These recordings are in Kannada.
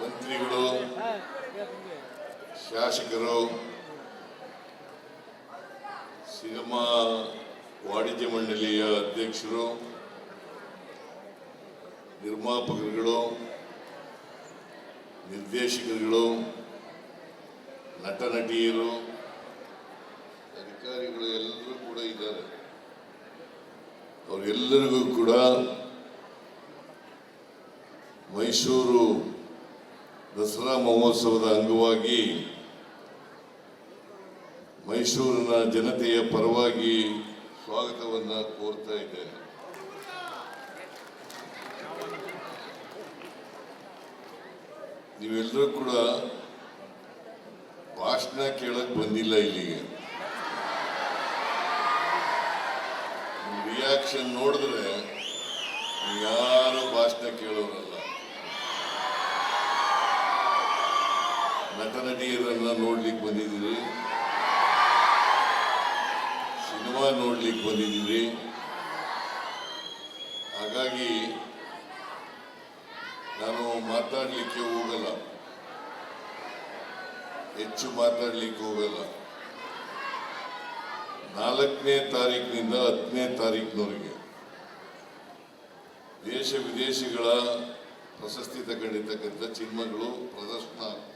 ಮಂತ್ರಿಗಳು ಶಾಸಕರು ಸಿನಿಮಾ ವಾಣಿಜ್ಯ ಮಂಡಳಿಯ ಅಧ್ಯಕ್ಷರು ನಿರ್ಮಾಪಕರುಗಳು ನಿರ್ದೇಶಕರುಗಳು ನಟ ನಟಿಯರು ಅಧಿಕಾರಿಗಳು ಎಲ್ಲರೂ ಕೂಡ ಇದ್ದಾರೆ. ಅವರೆಲ್ಲರಿಗೂ ಕೂಡ ಮೈಸೂರು ದಸರಾ ಮಹೋತ್ಸವದ ಅಂಗವಾಗಿ ಮೈಸೂರಿನ ಜನತೆಯ ಪರವಾಗಿ ಸ್ವಾಗತವನ್ನು ಕೋರ್ತಾ ಇದ್ದೇನೆ. ನೀವೆಲ್ಲರೂ ಕೂಡ ಭಾಷಣ ಕೇಳಕ್ ಬಂದಿಲ್ಲ ಇಲ್ಲಿಗೆ. ರಿಯಾಕ್ಷನ್ ನೋಡಿದ್ರೆ ಯಾರು ಭಾಷಣ ಕೇಳೋರಲ್ಲ. ನಟ ನಟಿಯರನ್ನ ನೋಡ್ಲಿಕ್ಕೆ ಬಂದಿದ್ದೀರಿ. ಸಿನಿಮಾ ನೋಡ್ಲಿಕ್ಕೆ ಬಂದಿದ್ದೀರಿ. ಹಾಗಾಗಿ ನಾನು ಮಾತಾಡಲಿಕ್ಕೆ ಹೋಗಲ್ಲ. ಹೆಚ್ಚು ಮಾತಾಡಲಿಕ್ಕೆ ಹೋಗಲ್ಲ. ನಾಲ್ಕನೇ ತಾರೀಕಿನಿಂದ ಹತ್ತನೇ ತಾರೀಕಿನವರೆಗೆ ದೇಶ ವಿದೇಶಗಳ ಪ್ರಶಸ್ತಿ ತಗೊಂಡಿರ್ತಕ್ಕಂಥ ಚಿನ್ಮಗಳು ಪ್ರದರ್ಶನ ಆಗ್ತವೆ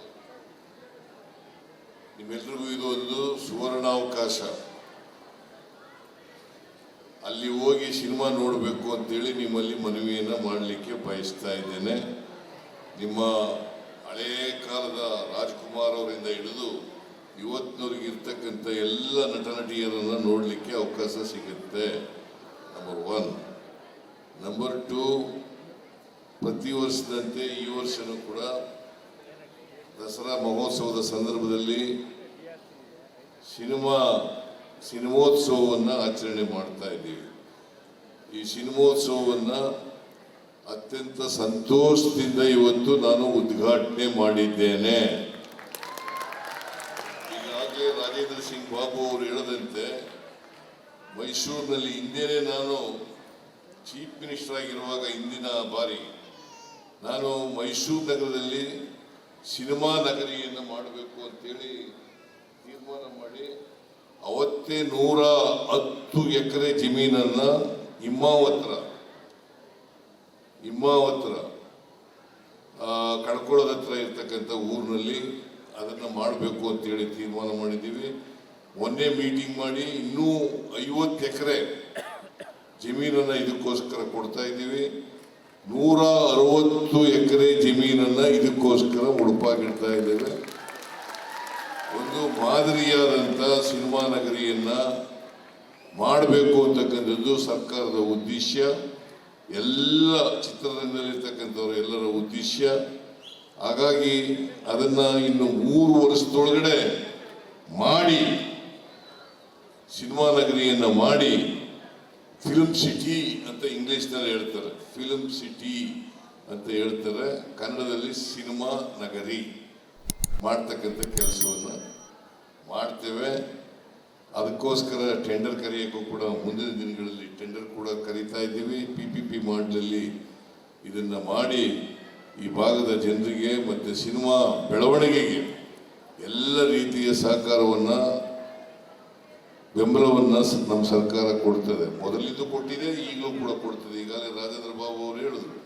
ನಿಮ್ಮೆಲ್ರಿಗೂ ಇದು ಒಂದು ಸುವರ್ಣಾವಕಾಶ. ಅಲ್ಲಿ ಹೋಗಿ ಸಿನಿಮಾ ನೋಡಬೇಕು ಅಂತೇಳಿ ನಿಮ್ಮಲ್ಲಿ ಮನವಿಯನ್ನು ಮಾಡಲಿಕ್ಕೆ ಬಯಸ್ತಾ ಇದ್ದೇನೆ. ನಿಮ್ಮ ಹಳೇ ಕಾಲದ ರಾಜ್ಕುಮಾರ್ ಅವರಿಂದ ಹಿಡಿದು ಇವತ್ತಿನವರೆಗೆ ಇರ್ತಕ್ಕಂಥ ಎಲ್ಲ ನಟ ನಟಿಯರನ್ನು ನೋಡಲಿಕ್ಕೆ ಅವಕಾಶ ಸಿಗುತ್ತೆ. ನಂಬರ್ ಒನ್ ನಂಬರ್ ಟು ಪ್ರತಿ ವರ್ಷದಂತೆ ಈ ವರ್ಷನೂ ಕೂಡ ದಸರಾ ಮಹೋತ್ಸವದ ಸಂದರ್ಭದಲ್ಲಿ ಸಿನಿಮಾ, ಸಿನಿಮೋತ್ಸವವನ್ನು ಆಚರಣೆ ಮಾಡ್ತಾ ಇದ್ದೀವಿ. ಈ ಸಿನಿಮೋತ್ಸವವನ್ನು ಅತ್ಯಂತ ಸಂತೋಷದಿಂದ ಇವತ್ತು ನಾನು ಉದ್ಘಾಟನೆ ಮಾಡಿದ್ದೇನೆ. ರಾಜೇಂದ್ರ ಸಿಂಗ್ ಬಾಬು ಅವರು ಹೇಳದಂತೆ ಮೈಸೂರಿನಲ್ಲಿ ಹಿಂದೆನೇ ನಾನು ಚೀಫ್ ಮಿನಿಸ್ಟರ್ ಆಗಿರುವಾಗ ಹಿಂದಿನ ಬಾರಿ ನಾನು ಮೈಸೂರು ನಗರದಲ್ಲಿ ಸಿನಿಮಾ ನಗರಿಯನ್ನು ಮಾಡಬೇಕು ಅಂತೇಳಿ ತೀರ್ಮಾನ ಮಾಡಿ ಅವತ್ತೇ ನೂರ ಹತ್ತು ಎಕರೆ ಜಮೀನನ್ನ ಹಿಮಾವತ್ರ ಹಿಮ್ಮಾವತ್ರ ಕಳ್ಕೊಳ್ಳೋದತ್ರ ಇರ್ತಕ್ಕಂಥ ಊರಿನಲ್ಲಿ ಅದನ್ನು ಮಾಡಬೇಕು ಅಂತೇಳಿ ತೀರ್ಮಾನ ಮಾಡಿದ್ದೀವಿ. ಒಂದೇ ಮೀಟಿಂಗ್ ಮಾಡಿ ಇನ್ನೂ ಐವತ್ತು ಎಕರೆ ಜಮೀನನ್ನ ಇದಕ್ಕೋಸ್ಕರ ಕೊಡ್ತಾ ಇದ್ದೀವಿ. ನೂರ ಅರವತ್ತು ಎಕರೆ ಜಮೀನನ್ನ ಇದಕ್ಕೋಸ್ಕರ ಉಡುಪಾಗಿಡ್ತಾ ಇದ್ದೇವೆ. ಒಂದು ಮಾದರಿಯಾದಂಥ ಸಿನಿಮಾ ನಗರಿಯನ್ನ ಮಾಡಬೇಕು ಅಂತಕ್ಕಂಥದ್ದು ಸರ್ಕಾರದ ಉದ್ದೇಶ. ಎಲ್ಲ ಚಿತ್ರರಂಗದಲ್ಲಿರ್ತಕ್ಕಂಥವ್ರ ಎಲ್ಲರ ಉದ್ದೇಶ. ಹಾಗಾಗಿ ಅದನ್ನ ಇನ್ನು ಮೂರು ವರ್ಷದೊಳಗಡೆ ಮಾಡಿ, ಸಿನಿಮಾ ನಗರಿಯನ್ನ ಮಾಡಿ ಫಿಲ್ಮ್ ಸಿಟಿ ಅಂತ ಇಂಗ್ಲಿಷ್ನಲ್ಲಿ ಹೇಳ್ತಾರೆ. ಫಿಲ್ಮ್ ಸಿಟಿ ಅಂತ ಹೇಳ್ತಾರೆ. ಕನ್ನಡದಲ್ಲಿ ಸಿನಿಮಾ ನಗರಿ ಮಾಡ್ತಕ್ಕಂಥ ಕೆಲಸವನ್ನು ಮಾಡ್ತೇವೆ. ಅದಕ್ಕೋಸ್ಕರ ಟೆಂಡರ್ ಕರೆಯೋಕ್ಕೂ ಕೂಡ ಮುಂದಿನ ದಿನಗಳಲ್ಲಿ ಟೆಂಡರ್ ಕೂಡ ಕರೀತಾ ಇದ್ದೀವಿ. ಪಿ ಪಿ ಪಿ ಮಾಡಲಲ್ಲಿ ಇದನ್ನು ಮಾಡಿ ಈ ಭಾಗದ ಜನರಿಗೆ ಮತ್ತು ಸಿನಿಮಾ ಬೆಳವಣಿಗೆಗೆ ಎಲ್ಲ ರೀತಿಯ ಸಹಕಾರವನ್ನು, ಬೆಂಬಲವನ್ನು ನಮ್ಮ ಸರ್ಕಾರ ಕೊಡ್ತದೆ. ಮೊದಲಿದ್ದು ಕೊಟ್ಟಿದೆ, ಈಗಲೂ ಕೂಡ ಕೊಡ್ತದೆ. ಈಗಾಗಲೇ ರಾಜೇಂದ್ರ ಬಾಬು ಅವರು ಹೇಳಿದ್ರು.